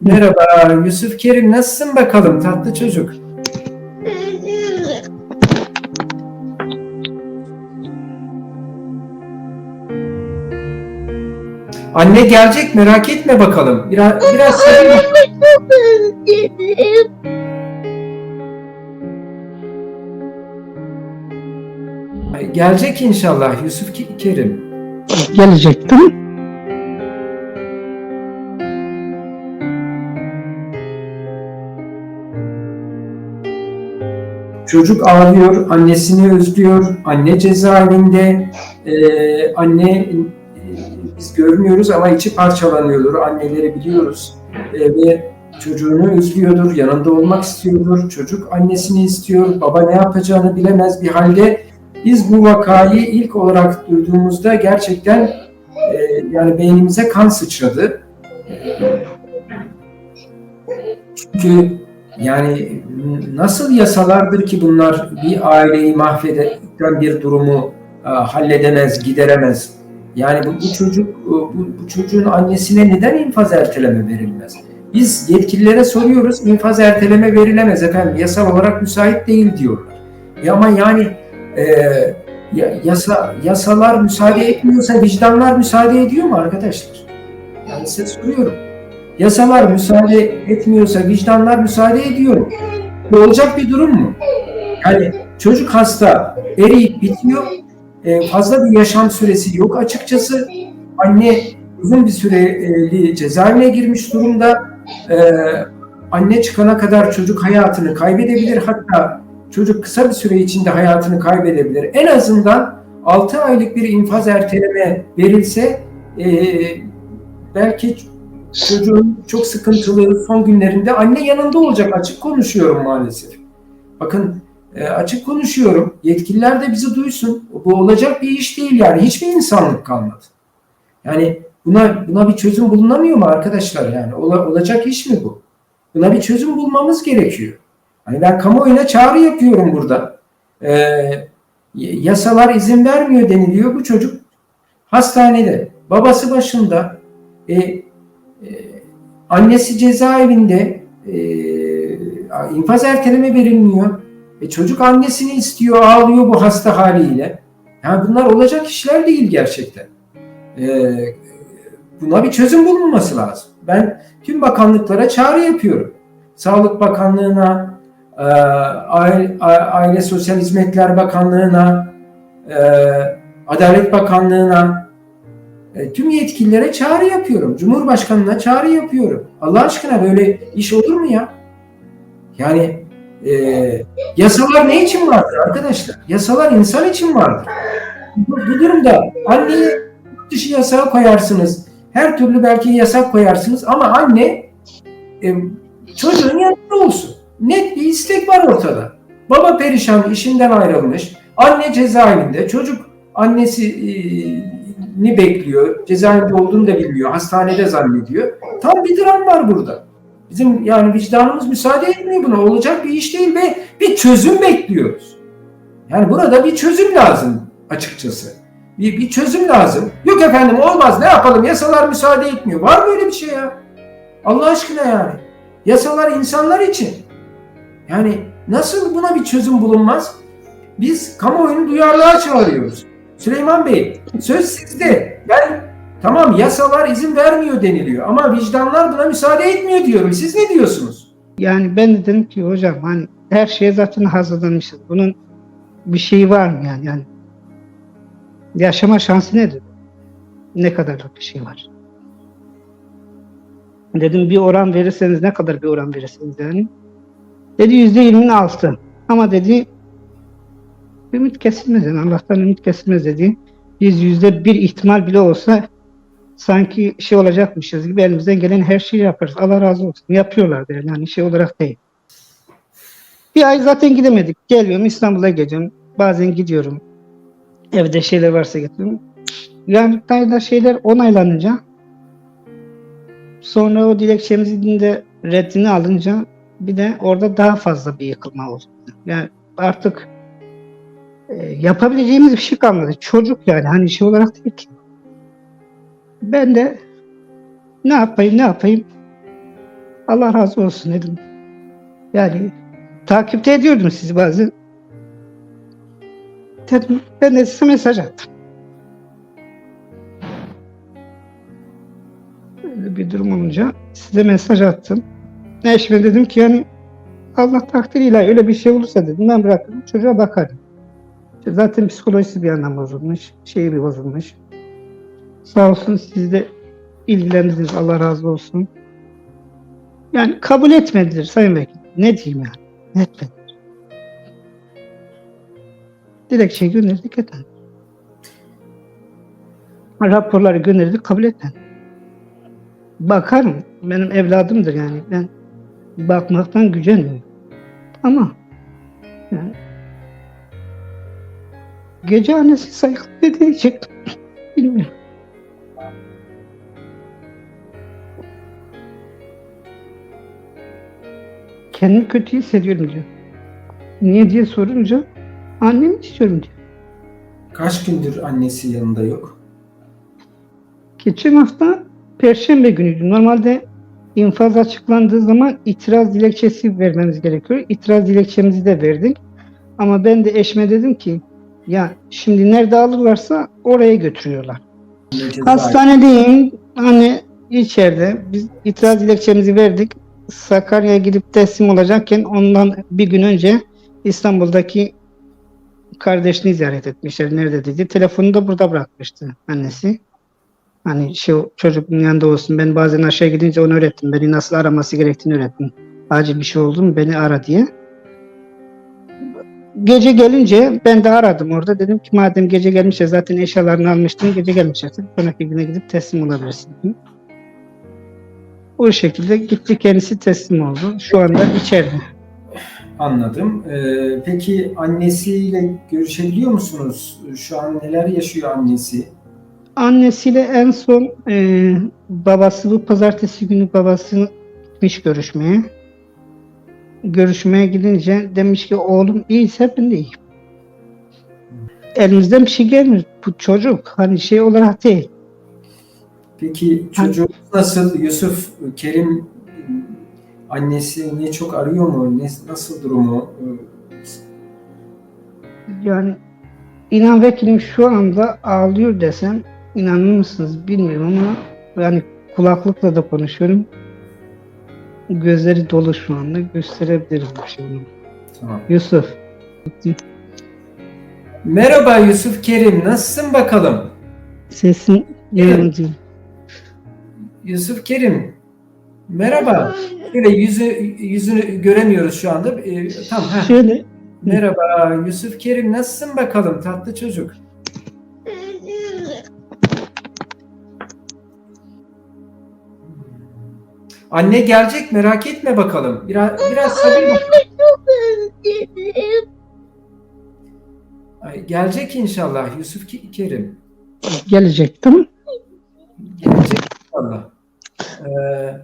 Merhaba Yusuf Kerim nasılsın bakalım tatlı çocuk? Anne gelecek merak etme bakalım. Biraz biraz sarıl. Çok özledim. Gelecek inşallah Yusuf Ke- Kerim. gelecektim. Çocuk ağlıyor, annesini özlüyor, anne cezaevinde, Ee, anne e, biz görmüyoruz ama içi parçalanıyordur, anneleri biliyoruz. Ee, ve çocuğunu özlüyordur, yanında olmak istiyordur, çocuk annesini istiyor, baba ne yapacağını bilemez bir halde. Biz bu vakayı ilk olarak duyduğumuzda gerçekten e, yani beynimize kan sıçradı. Çünkü yani nasıl yasalardır ki bunlar bir aileyi mahveden bir durumu e, halledemez, gideremez. Yani bu, bu çocuk e, bu, bu çocuğun annesine neden infaz erteleme verilmez? Biz yetkililere soruyoruz, infaz erteleme verilemez efendim, yasal olarak müsait değil diyorlar. Ya ama yani e, ya- yasa yasalar müsaade etmiyorsa vicdanlar müsaade ediyor mu arkadaşlar? Yani size soruyorum. Yasalar müsaade etmiyorsa vicdanlar müsaade ediyor? Bu olacak bir durum mu? Yani çocuk hasta, eriyip bitiyor, e, fazla bir yaşam süresi yok açıkçası. Anne uzun bir süreli cezaevine girmiş durumda. E, anne çıkana kadar çocuk hayatını kaybedebilir. Hatta çocuk kısa bir süre içinde hayatını kaybedebilir. En azından 6 aylık bir infaz erteleme verilse e, belki çocuğun çok sıkıntılı son günlerinde anne yanında olacak. Açık konuşuyorum maalesef. Bakın e, açık konuşuyorum. Yetkililer de bizi duysun. Bu olacak bir iş değil yani. Hiçbir insanlık kalmadı. Yani buna buna bir çözüm bulunamıyor mu arkadaşlar yani? Ola- olacak iş mi bu? Buna bir çözüm bulmamız gerekiyor. Hani ben kamuoyuna çağrı yapıyorum burada. E, y- yasalar izin vermiyor deniliyor. Bu çocuk hastanede. Babası başında. E, annesi cezaevinde. E, infaz erteleme verilmiyor. E çocuk annesini istiyor, ağlıyor bu hasta haliyle. Yani bunlar olacak işler değil gerçekten. E, buna bir çözüm bulunması lazım. Ben tüm bakanlıklara çağrı yapıyorum. Sağlık Bakanlığı'na, e, Aile, Aile Sosyal Hizmetler Bakanlığı'na, e, Adalet Bakanlığı'na, e, tüm yetkililere çağrı yapıyorum. Cumhurbaşkanına çağrı yapıyorum. Allah aşkına böyle iş olur mu ya? Yani e, yasalar ne için vardır arkadaşlar? Yasalar insan için vardır. Bu, bu durumda anneye dışı yasağı koyarsınız. Her türlü belki yasak koyarsınız ama anne e, çocuğun yanında olsun. Net bir istek var ortada. Baba perişan, işinden ayrılmış. Anne cezaevinde. Çocuk annesini bekliyor. Cezaevinde olduğunu da bilmiyor. Hastanede zannediyor. Tam bir dram var burada. Bizim yani vicdanımız müsaade etmiyor buna. Olacak bir iş değil ve bir çözüm bekliyoruz. Yani burada bir çözüm lazım açıkçası. Bir, bir çözüm lazım. Yok efendim olmaz ne yapalım yasalar müsaade etmiyor. Var böyle bir şey ya. Allah aşkına yani. Yasalar insanlar için. Yani nasıl buna bir çözüm bulunmaz? Biz kamuoyunu duyarlılığa çağırıyoruz. Süleyman Bey söz sizde. Ben tamam yasalar izin vermiyor deniliyor ama vicdanlar buna müsaade etmiyor diyorum. Siz ne diyorsunuz? Yani ben de dedim ki hocam hani her şeye zaten hazırlanmışız. Bunun bir şeyi var mı yani? yani yaşama şansı nedir? Ne kadarlık bir şey var? Dedim bir oran verirseniz ne kadar bir oran verirsiniz yani? Dedi yüzde yirminin altı. Ama dedi ümit kesilmez yani Allah'tan ümit kesilmez dedi. Biz yüzde bir ihtimal bile olsa sanki şey olacakmışız gibi elimizden gelen her şeyi yaparız. Allah razı olsun. Yapıyorlar der. Yani şey olarak değil. Bir ay zaten gidemedik. Geliyorum İstanbul'a geliyorum. Bazen gidiyorum. Evde şeyler varsa getiriyorum. Yani da şeyler onaylanınca sonra o dilekçemizin de reddini alınca bir de orada daha fazla bir yıkılma oldu. Yani artık yapabileceğimiz bir şey kalmadı. Çocuk yani hani şey olarak değil. Ben de ne yapayım ne yapayım Allah razı olsun dedim. Yani takipte ediyordum sizi bazen. Dedim, ben de size mesaj attım. Böyle bir durum olunca size mesaj attım. Eşime dedim ki yani Allah takdiriyle öyle bir şey olursa dedim ben bırakırım çocuğa bakarım. İşte zaten psikolojisi bir yandan bozulmuş, şeyi bir bozulmuş. Sağ olsun siz de ilgilendiniz Allah razı olsun. Yani kabul etmediler Sayın Vekil. Ne diyeyim yani? Etmediler. Dilekçe gönderdik etmedi. Raporları gönderdik kabul etmedi. Bakarım. Benim evladımdır yani. Ben bakmaktan gücenmiyorum. Ama yani, gece annesi saygılı ne diyecek bilmiyorum. Kendimi kötü hissediyorum diyor. Niye diye sorunca annemi istiyorum diyor. Kaç gündür annesi yanında yok? Geçen hafta Perşembe günüydü. Normalde infaz açıklandığı zaman itiraz dilekçesi vermemiz gerekiyor. İtiraz dilekçemizi de verdik. Ama ben de eşime dedim ki ya şimdi nerede alırlarsa oraya götürüyorlar. Hastanedeyim. Anne içeride. Biz itiraz dilekçemizi verdik. Sakarya'ya gidip teslim olacakken ondan bir gün önce İstanbul'daki kardeşini ziyaret etmişler. Nerede dedi. Telefonu da burada bırakmıştı annesi. Hani şu çocuğun yanında olsun. Ben bazen aşağı gidince onu öğrettim. Beni nasıl araması gerektiğini öğrettim. Acil bir şey oldu mu beni ara diye. Gece gelince ben de aradım orada. Dedim ki madem gece gelmişse zaten eşyalarını almıştın. Gece gelmişsin. Sonraki güne gidip teslim olabilirsin. dedim. O şekilde gitti kendisi teslim oldu. Şu anda içeride. Anladım. Ee, peki annesiyle görüşebiliyor musunuz? Şu an neler yaşıyor annesi? Annesiyle en son e, babası bu pazartesi günü babası gitmiş görüşmeye. Görüşmeye gidince demiş ki oğlum iyiyse ben de iyiyim. Elimizden bir şey gelmiyor. Bu çocuk hani şey olarak değil. Peki çocuk nasıl? Yusuf, Kerim annesi ne çok arıyor mu? Ne, nasıl durumu? Yani inan vekilim şu anda ağlıyor desem inanır mısınız bilmiyorum ama yani kulaklıkla da konuşuyorum. Gözleri dolu şu anda gösterebilirim bir şey. Tamam. Yusuf. Merhaba Yusuf Kerim, nasılsın bakalım? Sesin yankı. Yusuf Kerim, merhaba. Şöyle yüzü, yüzünü göremiyoruz şu anda. Ee, tamam. heh. Şöyle Merhaba Yusuf Kerim, nasılsın bakalım tatlı çocuk? Anne gelecek merak etme bakalım. Biraz biraz sabır. Özledim. Ay, Gelecek inşallah Yusuf Ke- Kerim. gelecek tamam. Gelecek inşallah. Ee,